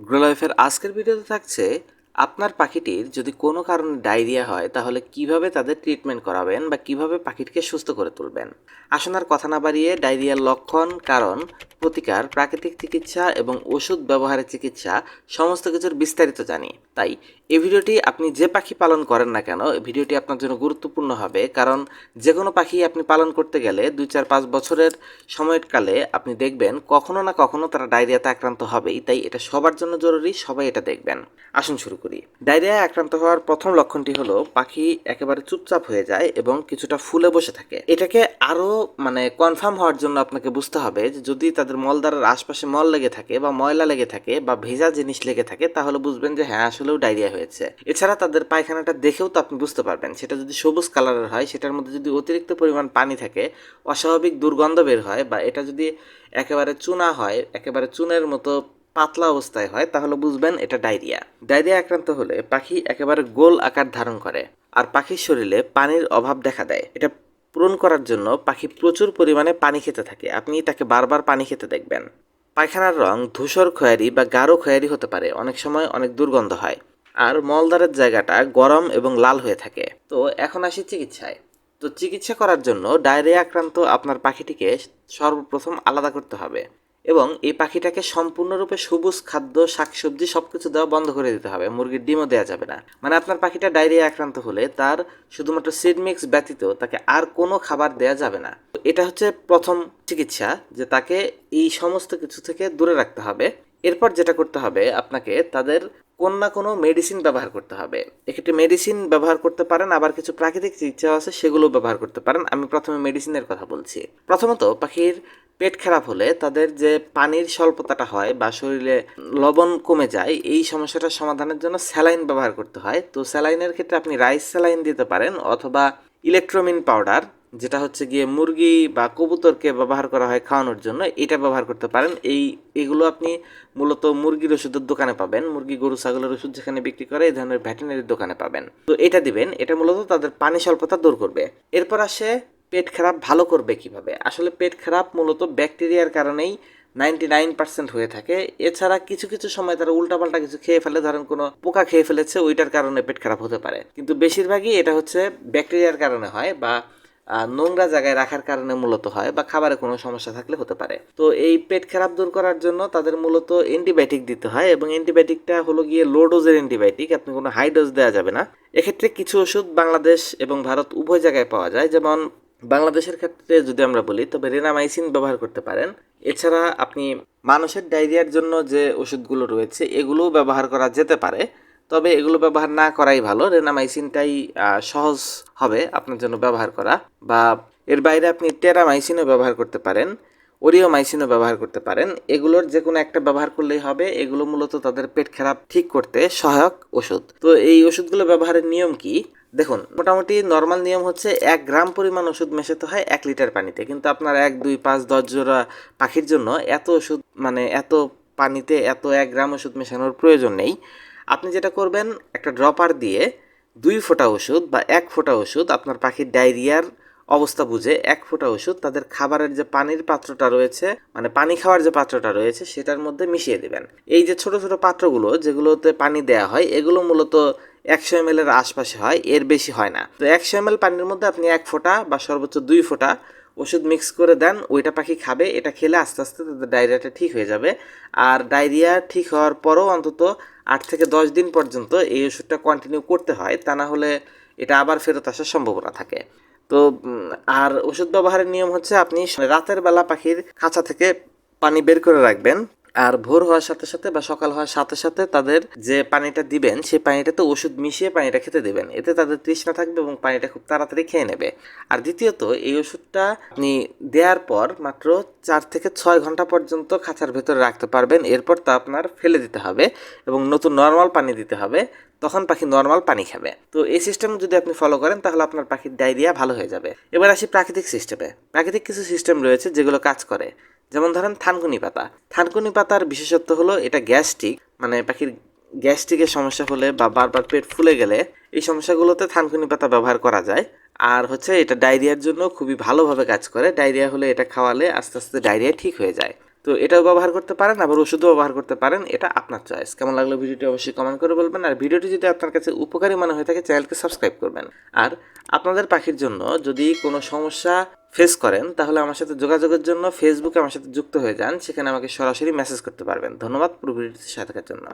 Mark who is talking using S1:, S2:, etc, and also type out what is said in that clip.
S1: গ্রোলাইফের আজকের ভিডিওতে থাকছে আপনার পাখিটির যদি কোনো কারণে ডায়রিয়া হয়, তাহলে কীভাবে তাদের ট্রিটমেন্ট করাবেন বা কীভাবে পাখিটিকে সুস্থ করে তুলবেন? আসুন আর কথা না বাড়িয়ে ডায়রিয়ার লক্ষণ, কারণ, প্রতিকার, প্রাকৃতিক চিকিৎসা এবং ওষুধ ব্যবহারের চিকিৎসা সমস্ত কিছুর বিস্তারিত জানি। তাই, এই ভিডিওটি আপনি যে পাখি পালন করেন না কেন ভিডিওটি আপনার জন্য গুরুত্বপূর্ণ হবে, কারণ যে কোনো পাখি আপনি পালন করতে গেলে দুই চার পাঁচ বছরের সময়কালে আপনি দেখবেন কখনো না কখনো তারা ডায়রিয়াতে আক্রান্ত হবেই, তাই এটা সবার জন্য জরুরি, সবাই এটা দেখবেন। আসুন শুরু করি। ডায়রিয়ায় আক্রান্ত হওয়ার প্রথম লক্ষণটি হলো পাখি একেবারে চুপচাপ হয়ে যায় এবং কিছুটা ফুলে বসে থাকে। এটাকে আরও মানে কনফার্ম হওয়ার জন্য আপনাকে বুঝতে হবে যে যদি তাদের মলদারের আশপাশে মল লেগে থাকে বা ময়লা লেগে থাকে বা ভেজা জিনিস লেগে থাকে তাহলে বুঝবেন যে হ্যাঁ আসলেও ডায়রিয়া হয়েছে। এছাড়া তাদের পায়খানাটা দেখেও তো আপনি বুঝতে পারবেন। সেটা যদি সবুজ কালারের হয়, সেটার মধ্যে যদি অতিরিক্ত পরিমাণ পানি থাকে, অস্বাভাবিক দুর্গন্ধ বের হয় বা এটা যদি একেবারে চুনা হয়, একেবারে চুনের মতো পাতলা অবস্থায় হয়, তাহলে বুঝবেন এটা ডায়রিয়া। ডায়রিয়া আক্রান্ত হলে পাখি একেবারে গোল আকার ধারণ করে আর পাখির শরীরে পানির অভাব দেখা দেয়। এটা পূরণ করার জন্য পাখি প্রচুর পরিমাণে পানি খেতে থাকে। আপনি তাকে বারবার পানি খেতে দেখবেন। পায়খানার রং ধূসর খয়েরি বা গাঢ় খয়েরি হতে পারে, অনেক সময় অনেক দুর্গন্ধ হয়। আর মলদারের জায়গাটা গরম এবং লাল হয়ে থাকে। তো এখন আসি চিকিৎসায়। তো চিকিৎসা করার জন্য ডায়রিয়া আক্রান্ত আপনার পাখিটিকে সর্বপ্রথম আলাদা করতে হবে। এবং এই পাখিটাকে সম্পূর্ণরূপে সবুজ খাদ্য, শাকসবজি সব কিছু দেওয়া বন্ধ করে দিতে হবে। মুরগির ডিমও দেওয়া যাবে না। মানে আপনার পাখিটা ডায়রিয়া আক্রান্ত হলে তার শুধুমাত্র সিডমিক্স ব্যতীত তাকে আর কোনো খাবার দেওয়া যাবে না। এটা হচ্ছে প্রথম চিকিৎসা যে তাকে এই সমস্ত কিছু থেকে দূরে রাখতে হবে। এরপর যেটা করতে হবে আপনাকে তাদের কোন না কোনো মেডিসিন ব্যবহার করতে হবে। এক্ষেত্রে মেডিসিন ব্যবহার করতে পারেন, আবার কিছু প্রাকৃতিক চিকিৎসা আছে সেগুলো ব্যবহার করতে পারেন। আমি প্রথমে মেডিসিনের কথা বলছি। প্রথমত পাখির পেট খারাপ হলে তাদের যে পানির স্বল্পতাটা হয় বা শরীরে লবণ কমে যায়, এই সমস্যাটা সমাধানের জন্য স্যালাইন ব্যবহার করতে হয়। তো স্যালাইনের ক্ষেত্রে আপনি রাইস স্যালাইন দিতে পারেন অথবা ইলেকট্রোমিন পাউডার যেটা হচ্ছে গিয়ে মুরগি বা কবুতরকে ব্যবহার করা হয় খাওয়ানোর জন্য, এটা ব্যবহার করতে পারেন। এই, এগুলো আপনি মূলত মুরগির ওষুধের দোকানে পাবেন। মুরগি, গরু, ছাগলের ওষুধ যেখানে বিক্রি করে, এই ধরনের ভ্যাটেনারির দোকানে পাবেন। তো এটা দিবেন, এটা মূলত তাদের পানি স্বল্পতা দূর করবে। এরপর আসে পেট খারাপ ভালো করবে কীভাবে? আসলে পেট খারাপ মূলত ব্যাকটেরিয়ার কারণেই নাইনটি নাইন পার্সেন্ট হয়ে থাকে। এছাড়া কিছু কিছু সময় তারা উল্টাপাল্টা কিছু খেয়ে ফেলে, ধরেন কোনো পোকা খেয়ে ফেলেছে, ওইটার কারণে পেট খারাপ হতে পারে। কিন্তু বেশিরভাগই এটা হচ্ছে ব্যাকটেরিয়ার কারণে হয় বা নোংরা জায়গায় রাখার কারণে মূলত হয় বা খাবারে কোনো সমস্যা থাকলে হতে পারে। তো এই পেট খারাপ দূর করার জন্য তাদের মূলত অ্যান্টিবায়োটিক দিতে হয় এবং অ্যান্টিবায়োটিকটা হলো গিয়ে লো ডোজের অ্যান্টিবায়োটিক, আপনি কোনো হাই ডোজ দেওয়া যাবে না। এক্ষেত্রে কিছু ওষুধ বাংলাদেশ এবং ভারত উভয় জায়গায় পাওয়া যায়। যেমন বাংলাদেশের ক্ষেত্রে যদি আমরা বলি, তবে রেনামাইসিন ব্যবহার করতে পারেন। এছাড়া আপনি মানুষের ডায়রিয়ার জন্য যে ওষুধগুলো রয়েছে, এগুলোও ব্যবহার করা যেতে পারে। তবে এগুলো ব্যবহার না করাই ভালো। রেনামাইসিনটাই সহজ হবে আপনার জন্য ব্যবহার করা। বা এর বাইরে আপনি টেরামাইসিনও ব্যবহার করতে পারেন, ওরিওমাইসিনও ব্যবহার করতে পারেন। এগুলোর যে কোনো একটা ব্যবহার করলেই হবে। এগুলো মূলত তাদের পেট খারাপ ঠিক করতে সহায়ক ওষুধ। তো এই ওষুধগুলো ব্যবহারের নিয়ম কি? দেখুন, মোটামুটি নর্মাল নিয়ম হচ্ছে এক গ্রাম পরিমাণ ওষুধ মেশাতে হয় এক লিটার পানিতে। কিন্তু আপনার এক, দুই, পাঁচ, দশ জোড়া পাখির জন্য এত ওষুধ মানে এত পানিতে এত এক গ্রাম ওষুধ মেশানোর প্রয়োজন নেই। আপনি যেটা করবেন, একটা ড্রপার দিয়ে দুই ফোঁটা ওষুধ বা এক ফোঁটা ওষুধ আপনার পাখির ডায়রিয়ার অবস্থা বুঝে এক ফোঁটা ওষুধ তাদের খাবারের যে পানির পাত্রটা রয়েছে মানে পানি খাওয়ার যে পাত্রটা রয়েছে সেটার মধ্যে মিশিয়ে দেবেন। এই যে ছোট ছোট পাত্রগুলো যেগুলোতে পানি দেয়া হয়, এগুলো মূলত একশো এম এর আশপাশে হয়, এর বেশি হয় না। তো একশো এম পানির মধ্যে আপনি এক ফোঁটা বা সর্বোচ্চ দুই ফোঁটা ওষুধ মিক্স করে দেন, ওইটা পাখি খাবে, এটা খেলে আস্তে আস্তে তাদের ডায়রিয়াটা ঠিক হয়ে যাবে। আর ডায়রিয়া ঠিক হওয়ার পরও অন্তত আট থেকে দশ দিন পর্যন্ত এই ওষুধটা কন্টিনিউ করতে হয়, তা না হলে এটা আবার ফেরত আসার সম্ভাবনা থাকে। তো আর ওষুধ ব্যবহারের নিয়ম হচ্ছে আপনি রাতের বেলা পাখির খাঁচা থেকে পানি বের করে রাখবেন। আর ভোর হওয়ার সাথে সাথে বা সকাল হওয়ার সাথে সাথে তাদের যে পানিটা দিবেন সেই পানিটাতে ওষুধ মিশিয়ে পানিটা খেতে দেবেন। এতে তাদের তৃষ্ণা থাকবে এবং পানিটা খুব তাড়াতাড়ি খেয়ে নেবে। আর দ্বিতীয়ত, এই ওষুধটা আপনি দেওয়ার পর মাত্র চার থেকে ছয় ঘণ্টা পর্যন্ত খাঁচার ভেতরে রাখতে পারবেন। এরপর তা আপনার ফেলে দিতে হবে এবং নতুন নর্মাল পানি দিতে হবে। তখন পাখি নর্মাল পানি খাবে। তো এই সিস্টেম যদি আপনি ফলো করেন, তাহলে আপনার পাখির ডায়রিয়া ভালো হয়ে যাবে। এবার আসি প্রাকৃতিক সিস্টেমে। প্রাকৃতিক কিছু সিস্টেম রয়েছে যেগুলো কাজ করে। যেমন ধরেন থানকুনি পাতা। থানকুনি পাতার বিশেষত্ব হলো এটা গ্যাস্ট্রিক মানে পাখির গ্যাস্ট্রিকের সমস্যা হলে বা বারবার পেট ফুলে গেলে এই সমস্যাগুলোতে থানকুনি পাতা ব্যবহার করা যায়। আর হচ্ছে এটা ডায়রিয়ার জন্য খুবই ভালোভাবে কাজ করে। ডায়রিয়া হলে এটা খাওয়ালে আস্তে আস্তে ডায়রিয়া ঠিক হয়ে যায়। তো এটাও ব্যবহার করতে পারেন, আবার ওষুধও ব্যবহার করতে পারেন, এটা আপনার চয়েস কেমন লাগল ভিডিওটি অবশ্যই কমেন্ট করে বলবেন। আর ভিডিওটি যদি আপনার কাছে উপকারী মনে হয়ে থাকে, চ্যানেলকে সাবস্ক্রাইব করবেন। আর আপনাদের পাখির জন্য যদি কোনো সমস্যা ফেস করেন, তাহলে আমার সাথে যোগাযোগের জন্য ফেসবুকে আমার সাথে যুক্ত হয়ে যান, সেখানে আমাকে সরাসরি মেসেজ করতে পারবেন। ধন্যবাদ পুরো সাথে থাকার জন্য।